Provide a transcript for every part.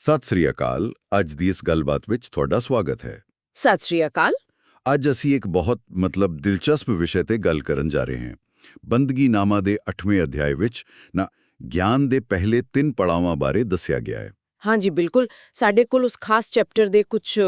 ਸਤਿ ਸ੍ਰੀ ਅਕਾਲ। ਅੱਜ ਦੀ ਇਸ ਗੱਲਬਾਤ ਵਿੱਚ ਤੁਹਾਡਾ ਸਵਾਗਤ ਹੈ। ਸਤਿ ਸ਼੍ਰੀ ਅਕਾਲ। ਅੱਜ ਅਸੀਂ ਇੱਕ ਬਹੁਤ ਮਤਲਬ ਦਿਲਚਸਪ ਵਿਸ਼ੇ ਤੇ ਗੱਲ ਕਰਨ ਜਾ ਰਹੇ ਹਾਂ। ਬੰਦਗੀ ਨਾਮਾ ਦੇ 8ਵੇਂ ਅਧਿਆਇ ਵਿੱਚ ਨਾ ਗਿਆਨ ਦੇ ਪਹਿਲੇ ਤਿੰਨ ਪੜਾਵਾਂ ਬਾਰੇ ਦੱਸਿਆ ਗਿਆ ਹੈ। ਹਾਂਜੀ ਬਿਲਕੁਲ। ਸਾਡੇ ਕੋਲ ਉਸ ਖਾਸ ਚੈਪਟਰ ਦੇ ਕੁਝ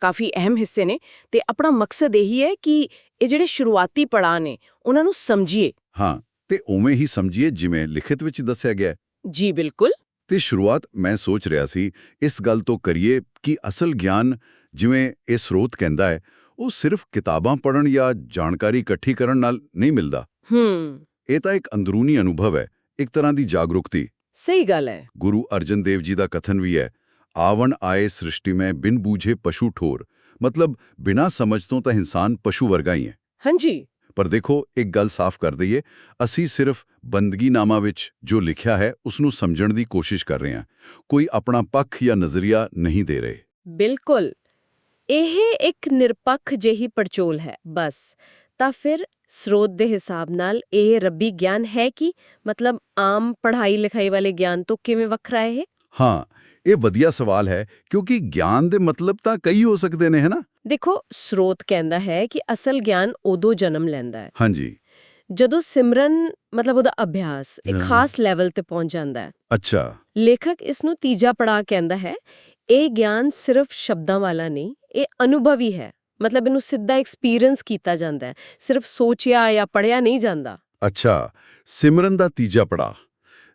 ਕਾਫੀ ਅਹਿਮ ਹਿੱਸੇ ਨੇ ਤੇ ਆਪਣਾ ਮਕਸਦ ਇਹੀ ਹੈ ਕਿ ਇਹ ਜਿਹੜੇ ਸ਼ੁਰੂਆਤੀ ਪੜਾਅ ਨੇ ਉਹਨਾਂ ਨੂੰ ਸਮਝੀਏ। ਹਾਂ ਤੇ ਉਵੇਂ ਹੀ ਸਮਝੀਏ ਜਿਵੇਂ ਲਿਖਤ ਵਿੱਚ ਦੱਸਿਆ ਗਿਆ ਹੈ। ਜੀ ਬਿਲਕੁਲ। ਤੇ ਸ਼ੁਰੂਆਤ ਮੈਂ ਸੋਚ ਰਿਹਾ ਸੀ ਇਸ ਗੱਲ ਤੋਂ ਕਰੀਏ ਕਿ ਅਸਲ ਗਿਆਨ ਜਿਵੇਂ ਇਹ ਸਰੋਤ ਕਹਿੰਦਾ ਹੈ ਉਹ ਸਿਰਫ ਕਿਤਾਬਾਂ ਪੜ੍ਹਨ ਜਾਂ ਜਾਣਕਾਰੀ ਇਕੱਠੀ ਕਰਨ ਨਾਲ ਨਹੀਂ ਮਿਲਦਾ। ਹੂੰ। ਇਹ ਤਾਂ ਇੱਕ ਅੰਦਰੂਨੀ ਅਨੁਭਵ ਹੈ ਇੱਕ ਤਰ੍ਹਾਂ ਦੀ ਜਾਗਰੂਕਤੀ। ਸਹੀ ਗੱਲ ਹੈ। ਗੁਰੂ ਅਰਜਨ ਦੇਵ ਜੀ ਦਾ ਕਥਨ ਵੀ ਹੈ ਆਵਣ ਆਏ ਸ੍ਰਿਸ਼ਟੀ ਮੈਂ ਬਿਨ ਬੂਝੇ ਪਸ਼ੂ ਠੋਰ। ਮਤਲਬ ਬਿਨਾਂ ਸਮਝ ਤੋਂ ਤਾਂ ਇਨਸਾਨ ਪਸ਼ੂ ਵਰਗਾ ਹੀ ਹੈ। ਹਾਂਜੀ। ਪਰ ਦੇਖੋ ਇੱਕ ਗੱਲ ਸਾਫ਼ ਕਰ ਦਈਏ ਅਸੀਂ ਸਿਰਫ ਬੰਦਗੀ ਨਾਮਾ ਵਿੱਚ ਜੋ ਲਿਖਿਆ ਹੈ ਉਸ ਨੂੰ ਸਮਝਣ ਦੀ ਕੋਸ਼ਿਸ਼ ਕਰ ਰਹੇ ਹਾਂ। ਕੋਈ ਆਪਣਾ ਪੱਖ ਜਾਂ ਨਜ਼ਰੀਆ ਨਹੀਂ ਦੇ ਰਹੇ। ਬਿਲਕੁਲ। ਇਹ ਇੱਕ ਨਿਰਪੱਖ ਜਿਹੀ ਪੜਚੋਲ ਹੈ ਬਸ। ਤਾਂ ਫਿਰ ਸਰੋਤ ਦੇ ਹਿਸਾਬ ਨਾਲ ਇਹ ਰੱਬੀ ਗਿਆਨ ਹੈ ਕਿ ਮਤਲਬ ਆਮ ਪੜ੍ਹਾਈ ਲਿਖਾਈ ਵਾਲੇ ਗਿਆਨ ਤੋਂ ਕਿਵੇਂ ਵੱਖਰਾ ਹੈ ਇਹ? ਹਾਂ ਇਹ ਵਧੀਆ ਸਵਾਲ ਹੈ ਕਿਉਂਕਿ ਗਿਆਨ ਦੇ ਮਤਲਬ ਤਾਂ ਕਈ ਹੋ ਸਕਦੇ ਨੇ ਹੈਨਾ? ਦੇਖੋ ਸਰੋਤ ਕਹਿੰਦਾ ਹੈ ਕਿ ਅਸਲ ਗਿਆਨ ਉਦੋਂ ਜਨਮ ਲੈਂਦਾ ਹੈ। ਹਾਂਜੀ। ਜਦੋਂ ਸਿਮਰਨ ਮਤਲਬ ਉਹਦਾ ਅਭਿਆਸ ਇੱਕ। ਖਾਸ ਲੈਵਲ ਤੇ ਪਹੁੰਚ ਜਾਂਦਾ ਹੈ। ਅੱਛਾ। ਲੇਖਕ ਇਸ ਨੂੰ ਤੀਜਾ ਪੜਾਅ ਕਹਿੰਦਾ ਹੈ ਇਹ ਗਿਆਨ ਸਿਰਫ ਸ਼ਬਦਾਂ ਵਾਲਾ ਨਹੀਂ ਇਹ ਅਨੁਭਵੀ ਹੈ। ਮਤਲਬ ਇਹਨੂੰ ਸਿੱਧਾ ਐਕਸਪੀਰੀਅੰਸ ਕੀਤਾ ਜਾਂਦਾ ਹੈ। ਸਿਰਫ ਸੋਚਿਆ ਜਾਂ ਪੜਿਆ ਨਹੀਂ ਜਾਂਦਾ। ਅੱਛਾ ਸਿਮਰਨ ਦਾ ਤੀਜਾ ਪੜਾ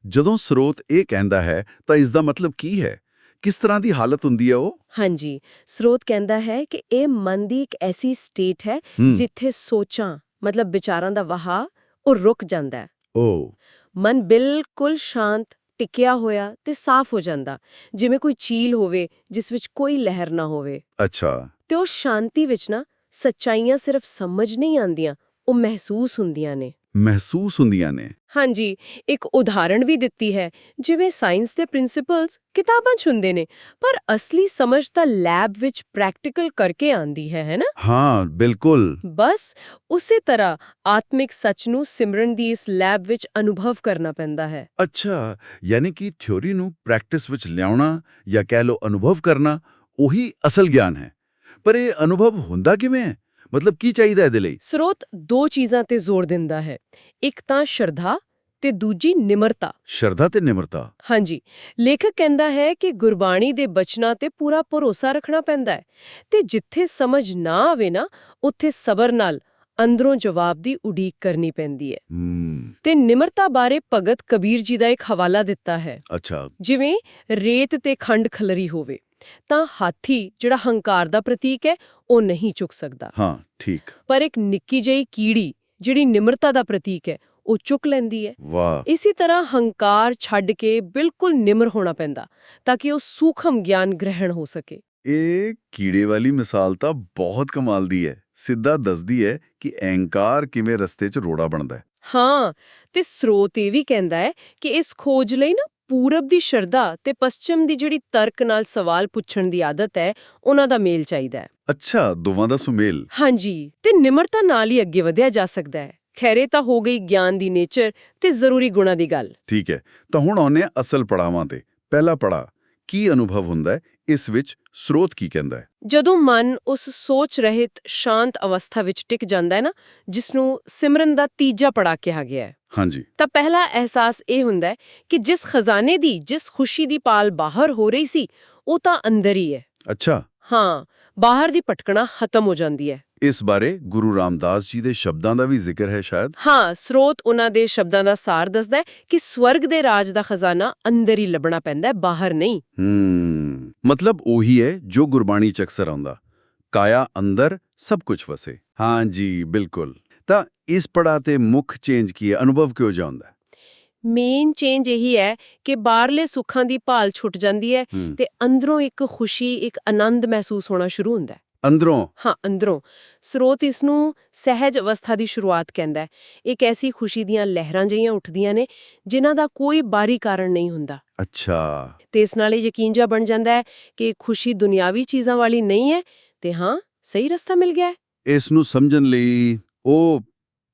ਜਦੋਂ ਸਰੋਤ ਇਹ ਕਹਿੰਦਾ ਹੈ ਤਾਂ ਇਸ ਦਾ ਮਤਲਬ ਕੀ ਹੈ? ਕਿਸ ਤਰ੍ਹਾਂ ਦੀ ਹਾਲਤ ਹੁੰਦੀ ਹੈ ਉਹ? ਹਾਂਜੀ ਸਰੋਤ ਕਹਿੰਦਾ ਹੈ ਕਿ ਇਹ ਮਨ ਦੀ ਇੱਕ ਐਸੀ ਸਟੇਟ ਹੈ। ਜਿੱਥੇ ਸੋਚਾਂ ਮਤਲਬ ਵਿਚਾਰਾਂ ਦਾ ਵਹਾਅ ਉਹ ਰੁਕ ਜਾਂਦਾ ਹੈ। ਓ। ਮਨ ਬਿਲਕੁਲ ਸ਼ਾਂਤ ਟਿਕਿਆ ਹੋਇਆ ਤੇ ਸਾਫ਼ ਹੋ ਜਾਂਦਾ ਜਿਵੇਂ ਕੋਈ ਝੀਲ ਹੋਵੇ ਜਿਸ ਵਿੱਚ ਕੋਈ ਲਹਿਰ ਨਾ ਹੋਵੇ। ਅੱਛਾ। ਤੇ ਉਹ ਸ਼ਾਂਤੀ ਵਿੱਚ ਨਾ ਸੱਚਾਈਆਂ ਸਿਰਫ ਸਮਝ ਨਹੀਂ ਆਉਂਦੀਆਂ ਉਹ ਮਹਿਸੂਸ ਹੁੰਦੀਆਂ ਨੇ। ਮਹਿਸੂਸ ਹੁੰਦੀਆਂ ਨੇ। ਹਾਂਜੀ ਇੱਕ ਉਦਾਹਰਣ ਵੀ ਦਿੱਤੀ ਹੈ ਜਿਵੇਂ ਸਾਇੰਸ ਦੇ ਪ੍ਰਿੰਸੀਪਲਸ ਕਿਤਾਬਾਂ 'ਚ ਹੁੰਦੇ ਨੇ ਪਰ ਅਸਲੀ ਸਮਝ ਤਾਂ ਲੈਬ ਵਿੱਚ ਪ੍ਰੈਕਟੀਕਲ ਕਰਕੇ ਆਂਦੀ ਹੈ ਹੈ ਨਾ? ਹਾਂ ਬਿਲਕੁਲ। ਬਸ ਉਸੇ ਤਰ੍ਹਾਂ ਆਤਮਿਕ ਸੱਚ ਨੂੰ ਸਿਮਰਨ ਦੀ ਇਸ ਲੈਬ ਵਿੱਚ ਅਨੁਭਵ ਕਰਨਾ ਪੈਂਦਾ ਹੈ। ਅੱਛਾ ਯਾਨੀ ਕਿ ਥਿਉਰੀ ਨੂੰ ਪ੍ਰੈਕਟਿਸ ਵਿੱਚ ਲਿਆਉਣਾ ਜਾਂ ਕਹਿ ਲਓ ਅਨੁਭਵ ਕਰਨਾ ਉਹੀ ਅਸਲ ਗਿਆਨ ਹੈ। ਪਰ ਇਹ ਅਨੁਭਵ ਹੁੰਦਾ ਕਿਵੇਂ? ਹੈ ਮਤਲਬ ਕੀ ਚਾਹੀਦਾ ਇਹਦੇ ਲਈ? ਸਰੋਤ ਦੋ ਚੀਜ਼ਾਂ ਤੇ ਜ਼ੋਰ ਦਿੰਦਾ ਹੈ। ਇੱਕ ਤਾਂ ਸ਼ਰਧਾ ਤੇ ਦੂਜੀ ਨਿਮਰਤਾ। ਸ਼ਰਧਾ ਤੇ ਨਿਮਰਤਾ? ਹਾਂਜੀ। ਲੇਖਕ ਕਹਿੰਦਾ ਹੈ ਕਿ ਗੁਰਬਾਣੀ ਦੇ ਬਚਨਾਂ ਤੇ ਪੂਰਾ ਭਰੋਸਾ ਰੱਖਣਾ ਪੈਂਦਾ ਹੈ ਤੇ ਜਿੱਥੇ ਸਮਝ ਨਾ ਆਵੇ ਨਾ ਉੱਥੇ ਸਬਰ ਨਾਲ ਅੰਦਰੋਂ ਜਵਾਬ ਦੀ ਉਡੀਕ ਕਰਨੀ ਪੈਂਦੀ ਹੈ। ਤੇ ਨਿਮਰਤਾ ਬਾਰੇ ਭਗਤ ਕਬੀਰ ਜੀ ਦਾ ਇੱਕ ਹਵਾਲਾ ਦਿੱਤਾ ਹੈ। ਅੱਛਾ। ਜਿਵੇਂ ਰੇਤ ਤੇ ਖੰਡ ਖਲਰੀ ਹੋਵੇ। ਤਾਂ ਹਾਥੀ ਜਿਹੜਾ ਹੰਕਾਰ ਦਾ ਪ੍ਰਤੀਕ ਹੈ ਉਹ ਨਹੀਂ ਚੁੱਕ ਸਕਦਾ। ਹਾਂ ਠੀਕ। ਪਰ ਇੱਕ ਨਿੱਕੀ ਜਿਹੀ ਕੀੜੀ ਜਿਹੜੀ ਨਿਮਰਤਾ ਦਾ ਪ੍ਰਤੀਕ ਹੈ ਉਹ ਚੁੱਕ ਲੈਂਦੀ ਹੈ। ਵਾਹ। ਇਸੇ ਤਰ੍ਹਾਂ ਹੰਕਾਰ ਛੱਡ ਕੇ ਬਿਲਕੁਲ ਨਿਮਰ ਹੋਣਾ ਪੈਂਦਾ ਤਾਂ ਕਿ ਉਹ ਸੂਖਮ ਗਿਆਨ ਗ੍ਰਹਿਣ ਹੋ ਸਕੇ। ਇਹ ਕੀੜੇ ਵਾਲੀ ਮਿਸਾਲ ਤਾਂ ਬਹੁਤ ਕਮਾਲ ਦੀ ਹੈ। ਸਿੱਧਾ ਦੱਸਦੀ ਹੈ ਕਿ ਅਹੰਕਾਰ ਕਿਵੇਂ ਰਸਤੇ 'ਚ ਰੋੜਾ ਬਣਦਾ ਹੈ। ਹਾਂ ਤੇ ਸਰੋਤ ਇਹ ਵੀ ਕਹਿੰਦਾ ਹੈ ਕਿ ਇਸ ਖੋਜ ਲਈ ਨਾ ਪੂਰਬ ਦੀ ਸ਼ਰਧਾ ਤੇ ਪੱਛਮ ਦੀ ਜਿਹੜੀ ਤਰਕ ਨਾਲ ਸਵਾਲ ਪੁੱਛਣ ਦੀ ਆਦਤ ਹੈ ਉਹਨਾਂ ਦਾ ਮੇਲ ਚਾਹੀਦਾ ਹੈ। ਅੱਛਾ ਦੋਵਾਂ ਦਾ ਸੁਮੇਲ। ਹਾਂਜੀ ਤੇ ਨਿਮਰਤਾ ਨਾਲ ਹੀ ਅੱਗੇ ਵਧਿਆ ਜਾ ਸਕਦਾ ਹੈ। ਖੈਰੇ ਤਾਂ ਹੋ ਗਈ ਗਿਆਨ ਦੀ ਨੇਚਰ ਤੇ ਜ਼ਰੂਰੀ ਗੁਣਾ ਦੀ ਗੱਲ। ਠੀਕ ਹੈ ਤਾਂ ਹੁਣ ਆਉਂਦੇ ਹਾਂ ਅਸਲ ਪੜਾਵਾਂ ਤੇ। ਪਹਿਲਾ ਪੜਾ ਕੀ ਅਨੁਭਵ ਹੁੰਦਾ ਹੈ? ਇਸ ਵਿੱਚ ਸਰੋਤ ਕੀ ਕਹਿੰਦਾ ਹੈ? ਜਦੋਂ ਮਨ ਉਸ ਸੋਚ ਰਹਿਤ ਸ਼ਾਂਤ ਅਵਸਥਾ ਵਿੱਚ ਟਿਕ ਜਾਂਦਾ ਹੈ ਨਾ ਜਿਸ ਨੂੰ ਸਿਮਰਨ ਦਾ ਤੀਜਾ ਪੜਾ ਕਿਹਾ ਗਿਆ ਹੈ। ਹਾਂਜੀ। ਤਾਂ ਪਹਿਲਾ ਅਹਿਸਾਸ ਇਹ ਹੁੰਦਾ ਹੈ ਕਿ ਜਿਸ ਖਜ਼ਾਨੇ ਦੀ ਜਿਸ ਖੁਸ਼ੀ ਦੀ ਪਾਲ ਬਾਹਰ ਹੋ ਰਹੀ ਸੀ ਉਹ ਤਾਂ ਅੰਦਰ ਹੀ ਹੈ। ਅੱਛਾ। ਹਾਂ ਬਾਹਰ ਦੀ ਭਟਕਣਾ ਖਤਮ ਹੋ ਜਾਂਦੀ ਹੈ। ਇਸ ਬਾਰੇ ਗੁਰੂ ਰਾਮਦਾਸ ਜੀ ਦੇ ਸ਼ਬਦਾਂ ਦਾ ਵੀ ਜ਼ਿਕਰ ਹੈ ਸ਼ਾਇਦ? ਹਾਂ ਸਰੋਤ ਉਹਨਾਂ ਦੇ ਸ਼ਬਦਾਂ ਦਾ ਸਾਰ ਦੱਸਦਾ ਹੈ ਕਿ ਸਵਰਗ ਦੇ ਰਾਜ ਦਾ ਖਜ਼ਾਨਾ ਅੰਦਰ ਹੀ ਲੱਭਣਾ ਪੈਂਦਾ ਹੈ ਬਾਹਰ ਨਹੀਂ। ਹੂੰ ਮਤਲਬ ਉਹੀ ਹੈ ਜੋ ਗੁਰਬਾਣੀ ਚ ਅਕਸਰ ਆਉਂਦਾ। ਕਾਇਆ ਅੰਦਰ ਸਭ ਕੁਝ ਵਸੇ। ਹਾਂਜੀ ਬਿਲਕੁਲ। ਤਾਂ ਇਸ ਪੜਾ ਤੇ ਮੁੱਖ ਚੇਂਜ ਕੀ ਹੈ? ਅਨੁਭਵ ਕਿਉਂ ਜਾਂਦਾ ਮੇਨ ਚੇਂਜ ਇਹੀ ਹੈ ਕਿ ਬਾਹਰਲੇ ਸੁੱਖਾਂ ਦੀ ਭਾਲ ਛੁੱਟ ਜਾਂਦੀ ਹੈ ਹੂੰ। ਤੇ ਅੰਦਰੋਂ ਇੱਕ ਖੁਸ਼ੀ ਇੱਕ ਆਨੰਦ ਮਹਿਸੂਸ ਹੋਣਾ ਸ਼ੁਰੂ ਹੁੰਦਾ ਹੈ। ਅੰਦਰੋਂ। ਹਾਂ ਅੰਦਰੋਂ। ਸਰੋਤ ਇਸ ਨੂੰ ਸਹਿਜ ਅਵਸਥਾ ਦੀ ਸ਼ੁਰੂਆਤ ਕਹਿੰਦਾ ਹੈ। ਇੱਕ ਐਸੀ ਖੁਸ਼ੀ ਦੀਆਂ ਲਹਿਰਾਂ ਜਿਹੀਆਂ ਉੱਠਦੀਆਂ ਨੇ ਜਿਨ੍ਹਾਂ ਦਾ ਕੋਈ ਬਾਹਰੀ ਕਾਰਨ ਨਹੀਂ ਹੁੰਦਾ। ਅੱਛਾ। ਤੇ ਇਸ ਨਾਲ ਇਹ ਯਕੀਨ ਜਿਹਾ ਬਣ ਜਾਂਦਾ ਹੈ ਕਿ ਖੁਸ਼ੀ ਦੁਨਿਆਵੀ ਚੀਜ਼ਾਂ ਵਾਲੀ ਨਹੀਂ ਹੈ ਤੇ ਹਾਂ ਸਹੀ ਰਸਤਾ ਮਿਲ ਗਿਆ ਹੈ। ਇਸ ਨੂੰ ਸਮਝਣ ਲਈ ਉਹ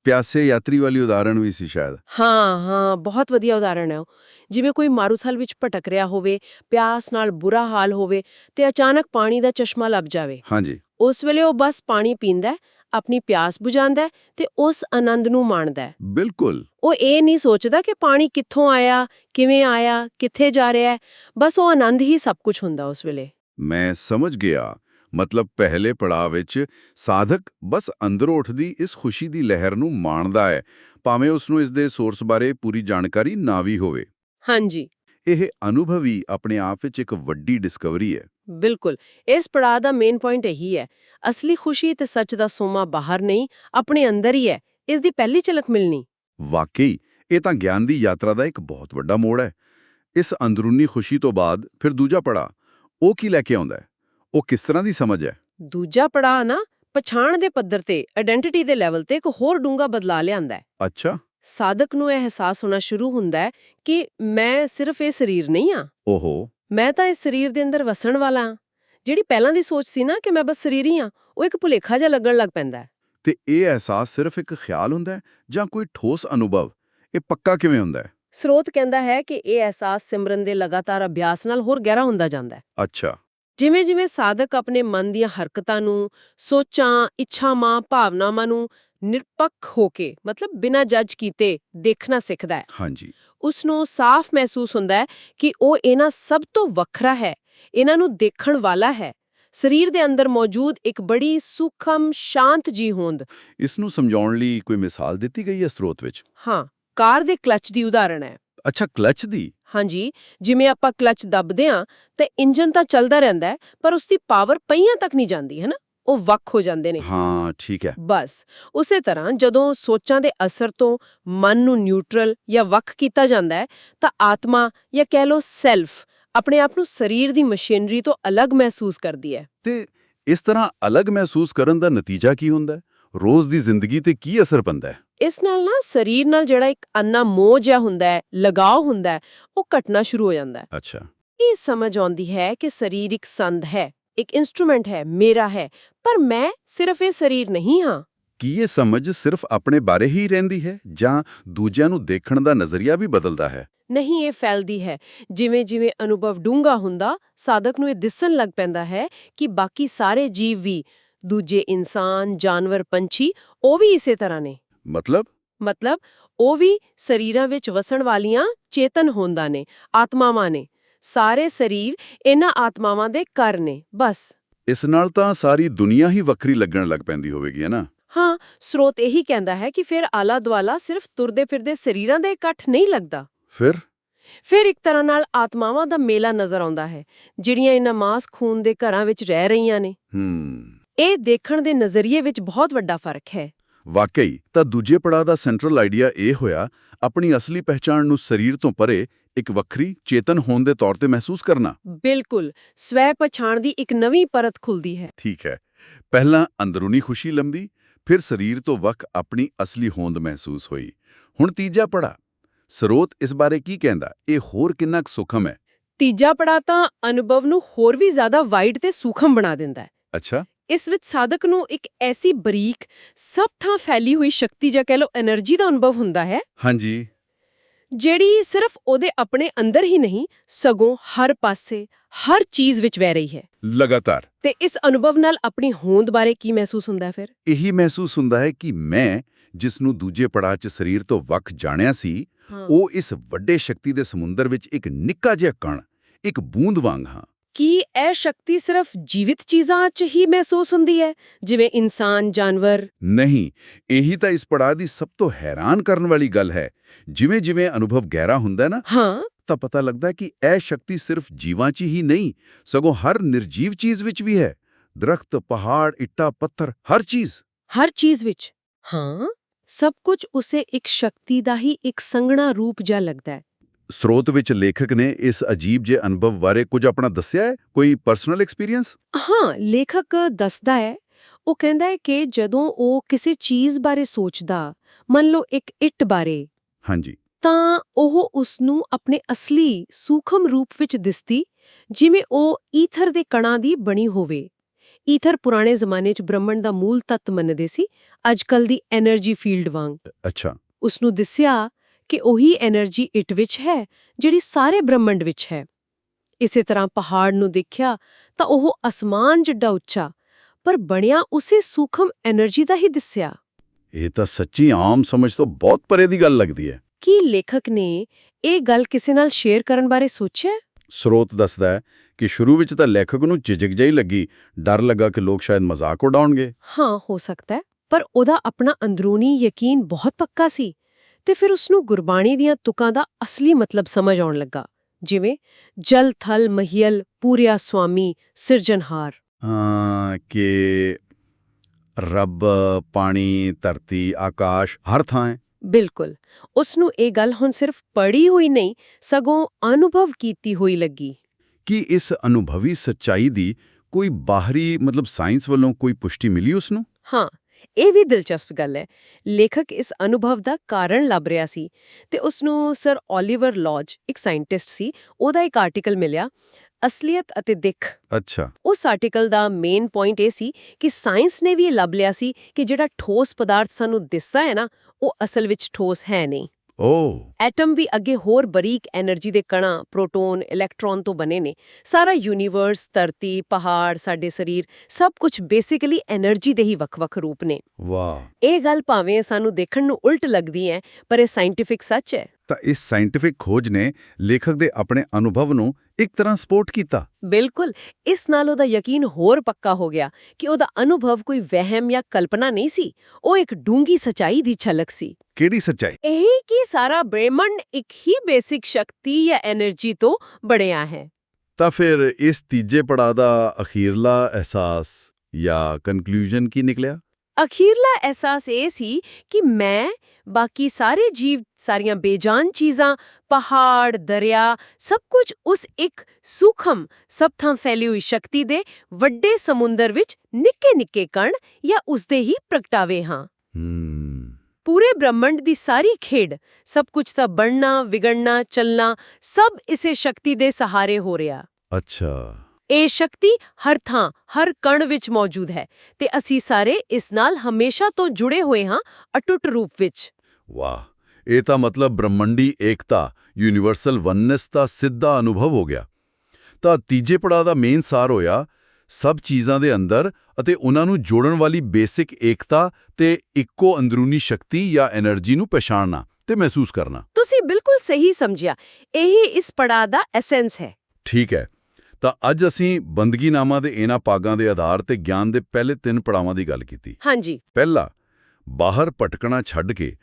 ਪਿਆਸੇ ਯਾਤਰੀ ਵਾਲੀ ਉਦਾਹਰਣ ਵੀ ਸੀ ਸ਼ਾਇਦ। ਹਾਂ ਹਾਂ ਬਹੁਤ ਵਧੀਆ ਉਦਾਹਰਣ ਹੈ ਉਹ। ਜਿਵੇਂ ਕੋਈ ਮਾਰੂਥਲ ਵਿੱਚ ਭਟਕ ਰਿਹਾ ਹੋਵੇ ਪਿਆਸ ਨਾਲ ਬੁਰਾ ਹਾਲ ਹੋਵੇ ਤੇ ਅਚਾਨਕ ਪਾਣੀ ਦਾ ਚਸ਼ਮਾ ਲੱਭ ਜਾਵੇ। ਹਾਂਜੀ। ਉਸ ਵੇਲੇ ਉਹ ਬਸ ਪਾਣੀ ਪੀਂਦਾ ਹੈ, ਆਪਣੀ ਪਿਆਸ ਬੁਝਾਉਂਦਾ ਤੇ ਉਸ ਆਨੰਦ ਨੂੰ ਮਾਣਦਾ ਹੈ। ਬਿਲਕੁਲ। ਉਹ ਇਹ ਨਹੀਂ ਸੋਚਦਾ ਕਿ ਪਾਣੀ ਕਿੱਥੋਂ ਆਇਆ ਕਿਵੇਂ ਆਇਆ ਕਿੱਥੇ ਜਾ ਰਿਹਾ ਹੈ। ਬਸ ਉਹ ਆਨੰਦ ਹੀ ਸਭ ਕੁਝ ਹੁੰਦਾ ਉਸ ਵੇਲੇ। ਮੈਂ ਸਮਝ ਗਿਆ। ਮਤਲਬ ਪਹਿਲੇ ਪੜਾਅ ਵਿੱਚ ਸਾਧਕ ਬਸ ਅੰਦਰੋਂ ਉੱਠਦੀ ਇਸ ਖੁਸ਼ੀ ਦੀ ਲਹਿਰ ਨੂੰ ਮਾਣਦਾ ਹੈ ਭਾਵੇਂ ਉਸ ਨੂੰ ਇਸ ਦੇ ਸੋਰਸ ਬਾਰੇ ਪੂਰੀ ਜਾਣਕਾਰੀ ਨਾ ਵੀ ਹੋਵੇ। ਹਾਂਜੀ। ਇਹ ਅਨੁਭਵ ਆਪਣੇ ਆਪ ਵਿੱਚ ਇੱਕ ਵੱਡੀ ਡਿਸਕਵਰੀ ਹੈ। ਬਿਲਕੁਲ ਇਸ ਪੜਾਅ ਦਾ ਮੇਨ ਪੁਆਇੰਟ ਇਹੀ ਹੈ ਅਸਲੀ ਖੁਸ਼ੀ ਤੇ ਸੱਚ ਦਾ ਸੋਮਾ ਬਾਹਰ ਨਹੀਂ ਆਪਣੇ ਅੰਦਰ ਹੀ ਹੈ ਇਸ ਦੀ ਪਹਿਲੀ ਝਲਕ ਮਿਲਣੀ। ਵਾਕਈ ਇਹ ਤਾਂ ਗਿਆਨ ਦੀ ਯਾਤਰਾ ਦਾ ਇੱਕ ਬਹੁਤ ਵੱਡਾ ਮੋੜ ਹੈ। ਇਸ ਅੰਦਰੂਨੀ ਖੁਸ਼ੀ ਤੋਂ ਬਾਅਦ ਫਿਰ ਦੂਜਾ ਪੜਾਅ ਉਹ ਕੀ ਲੈ ਕੇ ਆਉਂਦਾ ਹੈ? ਉਹ ਕਿਸ ਤਰ੍ਹਾਂ ਦੀ ਸਮਝ ਹੈ? ਦੂਜਾ ਪੜਾਅ ਨਾ ਪਛਾਣ ਦੇ ਪੱਧਰ ਤੇ ਆਇਡੈਂਟੀਟੀ ਦੇ ਲੈਵਲ ਤੇ ਇੱਕ ਹੋਰ ਡੂੰਘਾ ਬਦਲਾ ਲਿਆਂਦਾ ਹੈ। ਅੱਛਾ। ਸਾਧਕ ਨੂੰ ਇਹ ਅਹਿਸਾਸ ਹੋਣਾ ਸ਼ੁਰੂ ਹੁੰਦਾ ਹੈ ਕਿ ਮੈਂ ਸਿਰਫ ਇਹ ਸਰੀਰ ਨਹੀਂ ਆ ਓਹੋ। ਮੈਂ ਤਾਂ ਇਸ ਸਰੀਰ ਦੇ ਅੰਦਰ ਵਸਣ ਵਾਲਾ ਹਾਂ। ਜਿਹੜੀ ਪਹਿਲਾਂ ਦੀ ਸੋਚ ਸੀ ਨਾ ਕਿ ਮੈਂ ਬਸ ਸਰੀਰ ਹੀ ਹਾਂ ਉਹ ਇੱਕ ਭੁਲੇਖਾ ਜਿਹਾ ਲੱਗਣ ਲੱਗ ਪੈਂਦਾ ਹੈ। ਤੇ ਇਹ ਅਹਿਸਾਸ ਸਿਰਫ ਇੱਕ ਖਿਆਲ ਹੁੰਦਾ ਹੈ ਜਾਂ ਕੋਈ ਠੋਸ ਅਨੁਭਵ? ਇਹ ਪੱਕਾ ਕਿਵੇਂ ਹੁੰਦਾ ਹੈ? ਸਰੋਤ ਕਹਿੰਦਾ ਹੈ ਕਿ ਇਹ ਅਹਿਸਾਸ ਸਿਮਰਨ ਦੇ ਲਗਾਤਾਰ ਅਭਿਆਸ ਨਾਲ ਹੋਰ ਗਹਿਰਾ ਹੁੰਦਾ ਜਾਂਦਾ ਹੈ। ਅੱਛਾ। ਜਿਵੇਂ ਜਿਵੇਂ ਸਾਧਕ ਆਪਣੇ ਮਨ ਦੀਆਂ ਹਰਕਤਾਂ ਨੂੰ ਸੋਚਾਂ ਇੱਛਾਵਾਂ ਭਾਵਨਾਵਾਂ ਨੂੰ ਨਿਰਪੱਖ ਹੋ ਕੇ ਮਤਲਬ ਬਿਨਾਂ ਜੱਜ ਕੀਤੇ ਦੇਖਣਾ ਸਿੱਖਦਾ ਹੈ। ਹਾਂਜੀ। ਉਸ ਨੂੰ ਸਾਫ਼ ਮਹਿਸੂਸ ਹੁੰਦਾ ਹੈ ਕਿ ਉਹ ਇਹਨਾਂ ਸਭ ਤੋਂ ਵੱਖਰਾ ਹੈ ਇਹਨਾਂ ਨੂੰ ਦੇਖਣ ਵਾਲਾ ਹੈ। ਸਰੀਰ ਦੇ ਅੰਦਰ ਮੌਜੂਦ ਇੱਕ ਬੜੀ ਸੂਖਮ ਸ਼ਾਂਤ ਜੀ ਹੋਂਦ। ਇਸ ਨੂੰ ਸਮਝਾਉਣ ਲਈ ਕੋਈ ਮਿਸਾਲ ਦਿੱਤੀ ਗਈ ਹੈ ਸਰੋਤ ਵਿੱਚ? ਹਾਂ ਕਾਰ ਦੇ ਕਲਚ ਦੀ ਉਦਾਹਰਣ ਹੈ। ਅੱਛਾ ਕਲਚ ਦੀ? ਹਾਂਜੀ ਜਿਵੇਂ ਆਪਾਂ ਕਲਚ ਦੱਬਦੇ ਹਾਂ ਤੇ ਇੰਜਨ ਤਾਂ ਚੱਲਦਾ ਰਹਿੰਦਾ ਹੈ ਪਰ ਉਸ ਦੀ ਪਾਵਰ ਪਹੀਆਂ ਤੱਕ ਨਹੀਂ ਜਾਂਦੀ ਹੈ ਨਾ ਉਹ ਵੱਖ ਹੋ ਜਾਂਦੇ ਨੇ। ਹਾਂ ਠੀਕ ਹੈ। ਬਸ ਉਸੇ ਤਰ੍ਹਾਂ ਜਦੋਂ ਸੋਚਾਂ ਦੇ ਅਸਰ ਤੋਂ ਮਨ ਨੂੰ ਨਿਊਟਰਲ ਜਾਂ ਵੱਖ ਕੀਤਾ ਜਾਂਦਾ ਹੈ ਤਾਂ ਆਤਮਾ ਜਾਂ ਕਹਿ ਲਓ ਸੈਲਫ ਆਪਣੇ ਆਪ ਨੂੰ ਸਰੀਰ ਦੀ ਮਸ਼ੀਨਰੀ ਤੋਂ ਅਲੱਗ ਮਹਿਸੂਸ ਕਰਦੀ ਹੈ। ਤੇ ਇਸ ਤਰ੍ਹਾਂ ਅਲੱਗ ਮਹਿਸੂਸ ਕਰਨ ਦਾ ਨਤੀਜਾ ਕੀ ਹੁੰਦਾ ਹੈ? ਰੋਜ਼ ਦੀ ਜ਼ਿੰਦਗੀ ਤੇ ਕੀ ਅਸਰ ਪੈਂਦਾ ਹੈ? ਇਸ ਨਾਲ ਨਾ ਸਰੀਰ ਨਾਲ ਜਿਹੜਾ ਇੱਕ ਅੰਨਾ ਮੋਹ ਜਿਹਾ ਹੁੰਦਾ ਹੈ ਲਗਾਓ ਹੁੰਦਾ ਹੈ ਉਹ ਘਟਣਾ ਸ਼ੁਰੂ ਹੋ ਜਾਂਦਾ ਹੈ। ਅੱਛਾ। ਇਹ ਸਮਝ ਆਉਂਦੀ ਹੈ ਕਿ ਸਰੀਰ ਇੱਕ ਸੰਦ ਹੈ ਇੱਕ ਇਨਸਟਰੂਮੈਂਟ ਹੈ ਮੇਰਾ ਹੈ ਪਰ ਮੈਂ ਸਿਰਫ ਇਹ ਸਰੀਰ ਨਹੀਂ ਹਾਂ। ਕੀ ਇਹ ਸਮਝ ਸਿਰਫ ਆਪਣੇ ਬਾਰੇ ਹੀ ਰਹਿੰਦੀ ਹੈ ਜਾਂ ਦੂਜਿਆਂ ਨੂੰ ਦੇਖਣ ਦਾ ਨਜ਼ਰੀਆ ਵੀ ਬਦਲਦਾ ਹੈ? ਨਹੀਂ ਇਹ ਫੈਲਦੀ ਹੈ। ਜਿਵੇਂ ਜਿਵੇਂ ਅਨੁਭਵ ਡੂੰਘਾ ਹੁੰਦਾ ਸਾਧਕ ਨੂੰ ਇਹ ਦਿਸਣ ਲੱਗ ਪੈਂਦਾ ਹੈ ਕਿ ਬਾਕੀ ਸਾਰੇ ਜੀਵ ਵੀ ਦੂਜੇ ਇਨਸਾਨ ਜਾਨਵਰ ਪੰਛੀ ਉਹ ਵੀ ਇਸੇ ਤਰ੍ਹਾਂ ਨੇ। ਮਤਲਬ? ਮਤਲਬ ਉਹ ਵੀ ਸਰੀਰਾਂ ਵਿੱਚ ਵਸਣ ਵਾਲੀਆਂ ਚੇਤਨ ਹੋਂਦਾਂ ਨੇ ਆਤਮਾਵਾਂ ਨੇ। ਸਾਰੇ ਸਰੀਰ ਇਹਨਾਂ ਆਤਮਾਵਾਂ ਦੇ ਘਰ ਨੇ ਬਸ। ਇਸ ਨਾਲ ਤਾਂ ਸਾਰੀ ਦੁਨੀਆ ਹੀ ਵੱਖਰੀ ਲੱਗਣ ਲੱਗ ਪੈਂਦੀ ਹੋਵੇਗੀ ਹੈ ਨਾ? ਹਾਂ ਸਰੋਤ ਇਹੀ ਕਹਿੰਦਾ ਹੈ ਕਿ ਫਿਰ ਆਲਾ ਦੁਆਲਾ ਸਿਰਫ ਤੁਰਦੇ ਫਿਰਦੇ ਸਰੀਰਾਂ ਦੇ ਇਕੱਠ ਨਹੀਂ ਲੱਗਦਾ। ਫਿਰ? ਫਿਰ ਇੱਕ ਤਰ੍ਹਾਂ ਨਾਲ ਆਤਮਾਵਾਂ ਦਾ ਮੇਲਾ ਨਜ਼ਰ ਆਉਂਦਾ ਹੈ ਜਿਹੜੀਆਂ ਇਹਨਾਂ ਮਾਸ ਖੂਨ ਦੇ ਘਰਾਂ ਵਿੱਚ ਰਹਿ ਰਹੀਆਂ ਨੇ। ਹੂੰ। ਇਹ ਦੇਖਣ ਦੇ ਨਜ਼ਰੀਏ ਵਿੱਚ ਬਹੁਤ ਵੱਡਾ ਫ਼ਰਕ ਹੈ। ਵਾਕਈ ਤਾਂ ਦੂਜੇ ਪੜਾਅ ਦਾ ਸੈਂਟਰਲ ਆਈਡੀਆ ਇਹ ਹੋਇਆ ਆਪਣੀ ਅਸਲੀ ਪਹਿਚਾਣ ਨੂੰ ਸਰੀਰ ਤੋਂ ਪਰੇ ਇੱਕ ਵੱਖਰੀ ਚੇਤਨ ਹੋਣ ਦੇ ਤੌਰ ਤੇ ਮਹਿਸੂਸ ਕਰਨਾ। ਬਿਲਕੁਲ ਸਵੈ ਪਛਾਣ ਦੀ ਇੱਕ ਨਵੀਂ ਪਰਤ ਖੁੱਲਦੀ ਹੈ। ਠੀਕ ਹੈ ਪਹਿਲਾਂ ਅੰਦਰੂਨੀ ਖੁਸ਼ੀ ਲੰਬੀ ਫਿਰ ਸਰੀਰ ਤੋਂ ਵੱਖ ਆਪਣੀ ਅਸਲੀ ਹੋਂਦ ਮਹਿਸੂਸ ਹੋਈ। ਹੁਣ ਤੀਜਾ ਪੜਾ ਸਰੋਤ ਇਸ ਬਾਰੇ ਕੀ ਕਹਿੰਦਾ ਇਹ ਹੋਰ ਕਿੰਨਾ ਕੁ ਸੁਖਮ ਹੈ? ਤੀਜਾ ਪੜਾ ਤਾਂ ਅਨੁਭਵ ਨੂੰ ਹੋਰ ਵੀ ਜ਼ਿਆਦਾ ਵਾਈਡ ਤੇ ਸੂਖਮ ਬਣਾ ਦਿੰਦਾ ਹੈ। ਅੱਛਾ। ਇਸ ਵਿੱਚ ਸਾਧਕ ਨੂੰ ਇੱਕ ਐਸੀ ਬਰੀਕ ਸਭ ਥਾਂ ਫੈਲੀ ਹੋਈ ਸ਼ਕਤੀ ਜਾਂ ਕਹਿ ਲਓ એનર્ਜੀ ਦਾ ਅਨੁਭਵ ਹੁੰਦਾ ਹੈ ਹਾਂਜੀ। ਜਿਹੜੀ ਸਿਰਫ ਉਹਦੇ ਆਪਣੇ ਅੰਦਰ ਹੀ ਨਹੀਂ ਸਗੋਂ ਹਰ ਪਾਸੇ ਹਰ ਚੀਜ਼ ਵਿੱਚ ਵਹਿ ਰਹੀ ਹੈ। ਲਗਾਤਾਰ। ਤੇ ਇਸ ਅਨੁਭਵ ਨਾਲ ਆਪਣੀ ਹੋਂਦ ਬਾਰੇ ਕੀ ਮਹਿਸੂਸ ਹੁੰਦਾ ਫਿਰ? ਇਹੀ ਮਹਿਸੂਸ ਹੁੰਦਾ ਹੈ ਕਿ ਮੈਂ ਜਿਸ ਨੂੰ ਦੂਜੇ ਪੜਾਅ 'ਚ ਸਰੀਰ ਤੋਂ ਵੱਖ ਜਾਣਿਆ ਸੀ ਉਹ ਇਸ ਵੱਡੇ ਸ਼ਕਤੀ ਦੇ ਸਮੁੰਦਰ ਵਿੱਚ ਇੱਕ ਨਿੱਕਾ ਜਿਹਾ ਕਣ ਇੱਕ ਬੂੰਦ ਵਾਂਗ ਹਾਂ। ਕੀ ਇਹ ਸ਼ਕਤੀ ਸਿਰਫ ਜੀਵਿਤ ਚੀਜ਼ਾਂ 'ਚ ਹੀ ਮਹਿਸੂਸ ਹੁੰਦੀ ਹੈ ਜਿਵੇਂ ਇਨਸਾਨ ਜਾਨਵਰ? ਨਹੀਂ ਇਹੀ ਤਾਂ ਇਸ ਪੜਾਅ ਦੀ ਸਭ ਤੋਂ ਹੈਰਾਨ ਕਰਨ ਵਾਲੀ ਗੱਲ ਹੈ। ਜਿਵੇਂ ਜਿਵੇਂ ਅਨੁਭਵ ਗਹਿਰਾ ਹੁੰਦਾ ਨਾ ਹਾਂ। ਤਾਂ ਪਤਾ ਲੱਗਦਾ ਕਿ ਇਹ ਸ਼ਕਤੀ ਸਿਰਫ ਜੀਵਾਂ 'ਚ ਹੀ ਨਹੀਂ ਸਗੋਂ ਹਰ ਨਿਰਜੀਵ ਚੀਜ਼ ਵਿੱਚ ਵੀ ਹੈ। ਦਰਖਤ ਪਹਾੜ ਇੱਟਾ ਪੱਥਰ ਹਰ ਚੀਜ਼। ਹਰ ਚੀਜ਼ ਵਿੱਚ? ਹਾਂ। ਸਭ ਕੁਝ ਉਸੇ ਇੱਕ ਸ਼ਕਤੀ ਦਾ ਹੀ ਇੱਕ ਸੰਗਣਾ ਰੂਪ ਜਿਹਾ ਲੱਗਦਾ ਹੈ। ਸਰੋਤ ਵਿੱਚ ਲੇਖਕ ਨੇ ਇਸ ਅਜੀਬ ਜੇ ਅਨੁਭਵ ਬਾਰੇ ਕੁਝ ਆਪਣਾ ਦੱਸਿਆ ਹੈ? ਕੋਈ ਪਰਸਨਲ ਐਕਸਪੀਰੀਅੰਸ ਹਾਂ ਲੇਖਕ ਦੱਸਦਾ ਹੈ। ਉਹ ਕਹਿੰਦਾ ਹੈ ਕਿ ਜਦੋਂ ਉਹ ਕਿਸੇ ਚੀਜ਼ ਬਾਰੇ ਸੋਚਦਾ ਮੰਨ ਲਓ ਇੱਕ ਇੱਟ ਬਾਰੇ ਹਾਂਜੀ। ਤਾਂ ਉਹ ਉਸ ਨੂੰ ਆਪਣੇ ਅਸਲੀ ਸੂਖਮ ਰੂਪ ਵਿੱਚ ਦਿਸਦੀ ਜਿਵੇਂ ਉਹ ਈਥਰ ਦੇ ਕਣਾਂ ਦੀ ਬਣੀ ਹੋਵੇ। ਈਥਰ ਪੁਰਾਣੇ ਜ਼ਮਾਨੇ 'ਚ ਬ੍ਰਹਮਣ ਦਾ ਮੂਲ ਤੱਤ ਮੰਨਦੇ ਸੀ ਅੱਜਕੱਲ ਦੀ એનર્ਜੀ ਫੀਲਡ ਵਾਂਗ। ਅੱਛਾ। ਉਸ ਨੂੰ ਦਿਸਿਆ ਕਿ ਉਹੀ એનર્ਜੀ ਇਟ ਵਿੱਚ ਹੈ ਜਿਹੜੀ ਸਾਰੇ ਬ੍ਰਹਮੰਡ ਵਿੱਚ ਹੈ। ਇਸੇ ਤਰ੍ਹਾਂ ਪਹਾੜ ਨੂੰ ਦੇਖਿਆ ਤਾਂ ਉਹ ਅਸਮਾਨ ਜਿੱਡਾ ਉੱਚਾ ਪਰ ਬਣਿਆ ਉਸੇ ਸੂਖਮ એનર્ਜੀ ਦਾ ਹੀ ਦਿਸਿਆ। ਇਹ ਤਾਂ ਸੱਚੀ ਆਮ ਸਮਝ ਤੋਂ ਬਹੁਤ ਪਰੇ ਦੀ ਗੱਲ ਲੱਗਦੀ ਹੈ। ਕੀ ਲੇਖਕ ਨੇ ਇਹ ਗੱਲ ਕਿਸੇ ਨਾਲ ਸ਼ੇਅਰ ਕਰਨ ਬਾਰੇ ਸੋਚਿਆ? ਸਰੋਤ ਦੱਸਦਾ ਹੈ ਕਿ ਸ਼ੁਰੂ ਵਿੱਚ ਤਾਂ ਲੇਖਕ ਨੂੰ ਝਿਜਕ ਜਿਹੀ ਲੱਗੀ ਡਰ ਲੱਗਾ ਕਿ ਲੋਕ ਸ਼ਾਇਦ ਮਜ਼ਾਕ ਉਡਾਉਣਗੇ। ਹਾਂ ਹੋ ਸਕਦਾ ਪਰ ਉਹਦਾ ਆਪਣਾ ਅੰਦਰੂਨੀ ਯਕੀਨ ਬਹੁਤ ਪੱਕਾ ਸੀ। ਤੇ ਫਿਰ ਉਸ ਨੂੰ ਗੁਰਬਾਣੀ ਦੀਆਂ ਤੁਕਾਂ ਦਾ ਅਸਲੀ ਮਤਲਬ ਸਮਝ ਆਉਣ ਲੱਗਾ ਜਿਵੇਂ ਜਲ ਥਲ ਮਹੀਲ ਪੂਰਿਆ ਸੁਆਮੀ ਸਿਰਜਨਹਾਰ ਕਿ ਰੱਬ ਪਾਣੀ ਧਰਤੀ ਆਕਾਸ਼ ਹਰ ਥਾਂ ਹੈ। ਬਿਲਕੁਲ। ਉਸ ਨੂੰ ਇਹ ਗੱਲ ਹੁਣ ਸਿਰਫ ਪੜ੍ਹੀ ਹੋਈ ਨਹੀਂ ਸਗੋਂ ਅਨੁਭਵ ਕੀਤੀ ਹੋਈ ਲੱਗੀ। ਕੀ ਇਸ ਅਨੁਭਵੀ ਸੱਚਾਈ ਦੀ ਕੋਈ ਬਾਹਰੀ ਮਤਲਬ ਸਾਇੰਸ ਵੱਲੋਂ ਕੋਈ ਪੁਸ਼ਟੀ ਮਿਲੀ ਉਸ ਨੂੰ ਹਾਂ ਇਹ ਵੀ ਦਿਲਚਸਪ ਗੱਲ ਹੈ। ਲੇਖਕ ਇਸ ਅਨੁਭਵ ਦਾ ਕਾਰਨ ਲੱਭ ਰਿਹਾ ਸੀ ਤੇ ਉਸ ਨੂੰ ਸਰ ਓਲੀਵਰ ਲੌਜ ਇੱਕ ਸਾਇੰਟਿਸਟ ਸੀ ਉਹਦਾ ਇੱਕ ਆਰਟੀਕਲ ਮਿਲਿਆ ਅਸਲੀਅਤ ਅਤੇ ਦਿੱਖ। ਅੱਛਾ। ਉਸ ਆਰਟੀਕਲ ਦਾ ਮੇਨ ਪੁਆਇੰਟ ਇਹ ਸੀ ਕਿ ਸਾਇੰਸ ਨੇ ਵੀ ਇਹ ਲੱਭ ਲਿਆ ਸੀ ਕਿ ਜਿਹੜਾ ਠੋਸ ਪਦਾਰਥ ਸਾਨੂੰ ਦਿਸਦਾ ਹੈ ਨਾ ਉਹ ਅਸਲ ਵਿੱਚ ਠੋਸ ਹੈ ਨਹੀਂ। ਓ। ਐਟਮ ਵੀ ਅੱਗੇ ਹੋਰ ਬਰੀਕ એનર્ਜੀ ਦੇ ਕਣਾਂ ਪ੍ਰੋਟੋਨ ਇਲੈਕਟ੍ਰੋਨ ਤੋਂ ਬਣੇ ਨੇ। ਸਾਰਾ ਯੂਨੀਵਰਸ ਧਰਤੀ ਪਹਾੜ ਸਾਡੇ ਸਰੀਰ ਸਭ ਕੁਝ ਬੇਸਿਕਲੀ એનર્ਜੀ ਦੇ ਹੀ ਵੱਖ-ਵੱਖ ਰੂਪ ਨੇ। ਵਾਹ। ਇਹ ਗੱਲ ਭਾਵੇਂ ਸਾਨੂੰ ਦੇਖਣ ਨੂੰ ਉਲਟ ਲੱਗਦੀ ਹੈ ਪਰ ਇਹ ਸਾਇੰਟਿਫਿਕ ਸੱਚ ਹੈ ਤਾਂ ਇਸ ਸਾਇੰਟਿਫਿਕ ਖੋਜ ਨੇ ਲੇਖਕ ਦੇ ਆਪਣੇ ਅਨੁਭਵ ਨੂੰ ਇੱਕ ਤਰ੍ਹਾਂ ਸਪੋਰਟ ਕੀਤਾ। ਬਿਲਕੁਲ ਇਸ ਨਾਲ ਉਹਦਾ ਯਕੀਨ ਹੋਰ ਪੱਕਾ ਹੋ ਗਿਆ ਕਿ ਉਹਦਾ ਅਨੁਭਵ ਕੋਈ ਵਹਿਮ ਜਾਂ ਕਲਪਨਾ ਨਹੀਂ ਸੀ ਉਹ ਇੱਕ ਡੂੰਗੀ ਸਚਾਈ ਦੀ ਛਲਕ ਸੀ। ਕਿਹੜੀ ਸਚਾਈ? ਇਹ ਕਿ ਸਾਰਾ ਬ੍ਰਹਿਮੰਡ ਇੱਕ ਹੀ ਬੇਸਿਕ ਸ਼ਕਤੀ ਜਾਂ એનર્ਜੀ ਤੋਂ ਬਣਿਆ ਹੈ। ਤਾਂ ਫਿਰ ਇਸ ਤੀਜੇ ਪੜਾਅ ਦਾ ਅਖੀਰਲਾ ਅਹਿਸਾਸ ਜਾਂ ਕਨਕਲੂਜਨ ਕੀ ਨਿਕਲਿਆ? ਅਖੀਰਲਾ ਅਹਿਸਾਸ ਇਹ ਸੀ ਕਿ ਮੈਂ ਬਾਕੀ ਸਾਰੇ ਜੀਵ ਸਾਰੀਆਂ ਬੇਜਾਨ ਚੀਜ਼ਾਂ ਪਹਾੜ ਦਰਿਆ ਸਭ ਕੁਝ ਉਸ ਇੱਕ ਸੂਖਮ ਸਭ ਥਾਂ ਫੈਲੀ ਹੋਈ ਸ਼ਕਤੀ ਦੇ ਵੱਡੇ ਸਮੁੰਦਰ ਵਿੱਚ ਨਿੱਕੇ-ਨਿੱਕੇ ਕਣ ਜਾਂ ਉਸਦੇ ਹੀ ਪ੍ਰਗਟਾਵੇ ਹਾਂ ਹੂੰ ਪੂਰੇ ਬ੍ਰਹਮੰਡ ਦੀ ਸਾਰੀ ਖੇਡ ਸਭ ਕੁਝ ਦਾ ਬਣਨਾ ਵਿਗੜਨਾ ਚੱਲਣਾ ਸਭ ਇਸੇ ਸ਼ਕਤੀ ਦੇ ਸਹਾਰੇ ਹੋ ਰਿਹਾ ਅੱਛਾ ਇਹ ਸ਼ਕਤੀ ਹਰ ਥਾਂ ਹਰ ਕਣ ਵਿੱਚ ਮੌਜੂਦ ਹੈ ਤੇ ਅਸੀਂ ਸਾਰੇ ਇਸ ਨਾਲ ਹਮੇਸ਼ਾ ਤੋਂ ਜੁੜੇ ਹੋਏ ਹਾਂ ਅਟੁੱਟ ਰੂਪ ਵਿੱਚ। ਵਾਹ ਇਹ ਤਾਂ ਮਤਲਬ ਬ੍ਰਹਮੰਡੀ ਏਕਤਾ ਯੂਨੀਵਰਸਲ ਵਨਨੈਸ ਦਾ ਸਿੱਧਾ ਅਨੁਭਵ ਹੋ ਗਿਆ। ਤਾਂ ਤੀਜੇ ਪੜਾਅ ਦਾ ਮੇਨ ਸਾਰ ਹੋਇਆ ਸਭ ਚੀਜ਼ਾਂ ਦੇ ਅੰਦਰ ਅਤੇ ਉਹਨਾਂ ਨੂੰ ਜੋੜਨ ਵਾਲੀ ਬੇਸਿਕ ਏਕਤਾ ਤੇ ਇੱਕੋ ਅੰਦਰੂਨੀ ਸ਼ਕਤੀ ਜਾਂ એનર્ਜੀ ਨੂੰ ਪਛਾਣਨਾ ਤੇ ਮਹਿਸੂਸ ਕਰਨਾ। ਤੁਸੀਂ ਬਿਲਕੁਲ ਸਹੀ ਸਮਝਿਆ ਇਹੀ ਇਸ ਪੜਾਅ ਦਾ ਐਸੈਂਸ ਹੈ। ਠੀਕ ਹੈ ਤਾਂ ਅੱਜ ਅਸੀਂ ਬੰਦਗੀਨਾਮਾ ਦੇ ਇਹਨਾਂ ਪਾਗਾਂ ਦੇ ਆਧਾਰ ਤੇ ਗਿਆਨ ਦੇ ਪਹਿਲੇ ਤਿੰਨ ਪੜਾਵਾਂ ਦੀ ਗੱਲ ਕੀਤੀ। ਹਾਂਜੀ। ਪਹਿਲਾ ਬਾਹਰ ਭਟਕਣਾ ਛੱਡ ਕੇ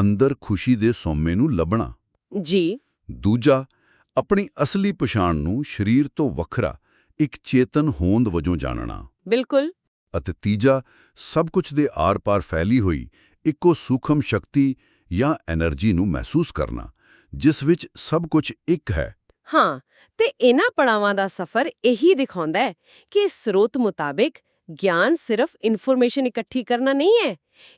ਅੰਦਰ ਖੁਸ਼ੀ ਦੇ ਸੋਮੇ ਨੂੰ ਲੱਭਣਾ। ਜੀ। ਦੂਜਾ ਆਪਣੀ ਅਸਲੀ ਪਛਾਣ ਨੂੰ ਸਰੀਰ ਤੋਂ ਵੱਖਰਾ ਇੱਕ ਚੇਤਨ ਹੋਂਦ ਵਜੋਂ ਜਾਣਨਾ। ਬਿਲਕੁਲ। ਅਤੇ ਤੀਜਾ ਸਭ ਕੁਝ ਦੇ ਆਰ-ਪਾਰ ਫੈਲੀ ਹੋਈ ਇੱਕੋ ਸੂਖਮ ਸ਼ਕਤੀ ਜਾਂ એનર્ਜੀ ਨੂੰ ਮਹਿਸੂਸ ਕਰਨਾ ਜਿਸ ਵਿੱਚ ਸਭ ਕੁਝ ਇੱਕ ਹੈ। ਹਾਂ ਤੇ ਇਹਨਾਂ ਪੜਾਵਾਂ ਦਾ ਸਫ਼ਰ ਇਹੀ ਦਿਖਾਉਂਦਾ ਹੈ ਕਿ ਸਰੋਤ ਮੁਤਾਬਿਕ ਗਿਆਨ ਸਿਰਫ ਇਨਫੋਰਮੇਸ਼ਨ ਇਕੱਠੀ ਕਰਨਾ ਨਹੀਂ ਹੈ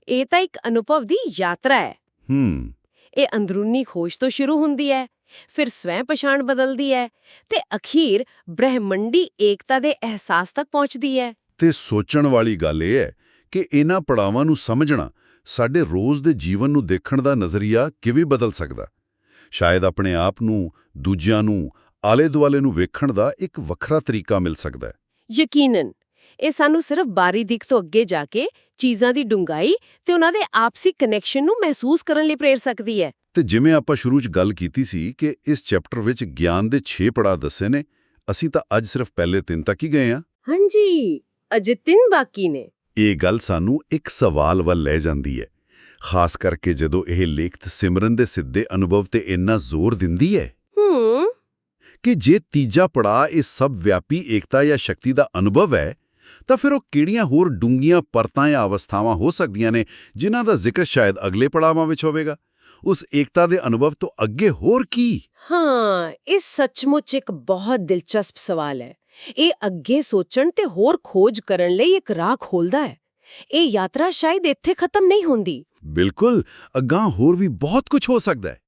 ਇਹ ਤਾਂ ਇੱਕ ਅਨੁਭਵ ਦੀ ਯਾਤਰਾ ਹੈ। ਹੂੰ। ਇਹ ਅੰਦਰੂਨੀ ਖੋਜ ਤੋਂ ਸ਼ੁਰੂ ਹੁੰਦੀ ਹੈ ਫਿਰ ਸਵੈ ਪਛਾਣ ਬਦਲਦੀ ਹੈ ਤੇ ਅਖੀਰ ਬ੍ਰਹਿਮੰਡੀ ਏਕਤਾ ਦੇ ਅਹਿਸਾਸ ਤੱਕ ਪਹੁੰਚਦੀ ਹੈ। ਤੇ ਸੋਚਣ ਵਾਲੀ ਗੱਲ ਇਹ ਹੈ ਕਿ ਇਹਨਾਂ ਪੜਾਵਾਂ ਨੂੰ ਸਮਝਣਾ ਸਾਡੇ ਰੋਜ਼ ਦੇ ਜੀਵਨ ਨੂੰ ਦੇਖਣ ਦਾ ਨਜ਼ਰੀਆ ਕਿਵੇਂ ਬਦਲ ਸਕਦਾ। ਸ਼ਾਇਦ ਆਪਣੇ ਆਪ ਨੂੰ ਦੂਜਿਆਂ ਨੂੰ ਆਲੇ-ਦੁਆਲੇ ਨੂੰ ਵੇਖਣ ਦਾ ਇੱਕ ਵੱਖਰਾ ਤਰੀਕਾ ਮਿਲ ਸਕਦਾ ਹੈ। ਯਕੀਨਨ ਇਹ ਸਾਨੂੰ ਸਿਰਫ ਬਾਰੀ ਦਿਖ ਤੋਂ ਅੱਗੇ ਜਾ ਕੇ ਚੀਜ਼ਾਂ ਦੀ ਡੂੰਘਾਈ ਤੇ ਉਹਨਾਂ ਦੇ ਆਪਸੀ ਕਨੈਕਸ਼ਨ ਨੂੰ ਮਹਿਸੂਸ ਕਰਨ ਲਈ ਪ੍ਰੇਰ ਸਕਦੀ ਹੈ। ਤੇ ਜਿਵੇਂ ਆਪਾਂ ਸ਼ੁਰੂ 'ਚ ਗੱਲ ਕੀਤੀ ਸੀ ਕਿ ਇਸ ਚੈਪਟਰ ਵਿੱਚ ਗਿਆਨ ਦੇ 6 ਪੜਾਅ ਦੱਸੇ ਨੇ ਅਸੀਂ ਤਾਂ ਅੱਜ ਸਿਰਫ ਪਹਿਲੇ ਤਿੰਨ ਤੱਕ ਹੀ ਗਏ ਹਾਂ ਹਾਂਜੀ ਅਜੇ ਤਿੰਨ ਬਾਕੀ ਨੇ। ਇਹ ਗੱਲ ਸਾਨੂੰ ਇੱਕ ਸਵਾਲ ਵੱਲ ਲੈ ਜਾਂਦੀ ਹੈ ਖਾਸ ਕਰਕੇ ਜਦੋਂ ਇਹ ਲੇਖਤ ਸਿਮਰਨ ਦੇ ਸਿੱਧੇ ਅਨੁਭਵ ਤੇ ਇੰਨਾ ਜ਼ੋਰ ਦਿੰਦੀ ਹੈ। ਹੂੰ। ਕਿ ਜੇ ਤੀਜਾ ਪੜਾਅ ਇਸ ਸਭ ਵਿਆਪੀ ਏਕਤਾ ਜਾਂ ਸ਼ਕਤੀ ਦਾ ਅਨੁਭਵ ਹੈ ਤਾਂ ਫਿਰ ਉਹ ਕਿਹੜੀਆਂ ਹੋਰ ਡੂੰਘੀਆਂ ਪਰਤਾਂ ਜਾਂ ਅਵਸਥਾਵਾਂ ਹੋ ਸਕਦੀਆਂ ਨੇ ਜਿਨ੍ਹਾਂ ਦਾ ਜ਼ਿਕਰ ਸ਼ਾਇਦ ਅਗਲੇ ਪੜਾਵਾਂ ਵਿੱਚ ਹੋਵੇਗਾ? ਉਸ ਏਕਤਾ ਦੇ ਅਨੁਭਵ ਤੋਂ ਅੱਗੇ ਹੋਰ ਕੀ? ਹਾਂ ਇਹ ਸੱਚਮੁੱਚ ਇੱਕ ਬਹੁਤ ਦਿਲਚਸਪ ਸਵਾਲ ਹੈ। ਇਹ ਅੱਗੇ ਸੋਚਣ ਤੇ ਹੋਰ ਖੋਜ ਕਰਨ ਲਈ ਇੱਕ ਰਾਹ ਖੋਲਦਾ ਹੈ। ਇਹ ਯਾਤਰਾ ਸ਼ਾਇਦ ਇੱਥੇ ਖਤਮ ਨਹੀਂ ਹੁੰਦੀ। ਬਿਲਕੁਲ! ਅਗਾਂਹ ਹੋਰ ਵੀ ਬਹੁਤ ਕੁਝ ਹੋ ਸਕਦਾ ਹੈ।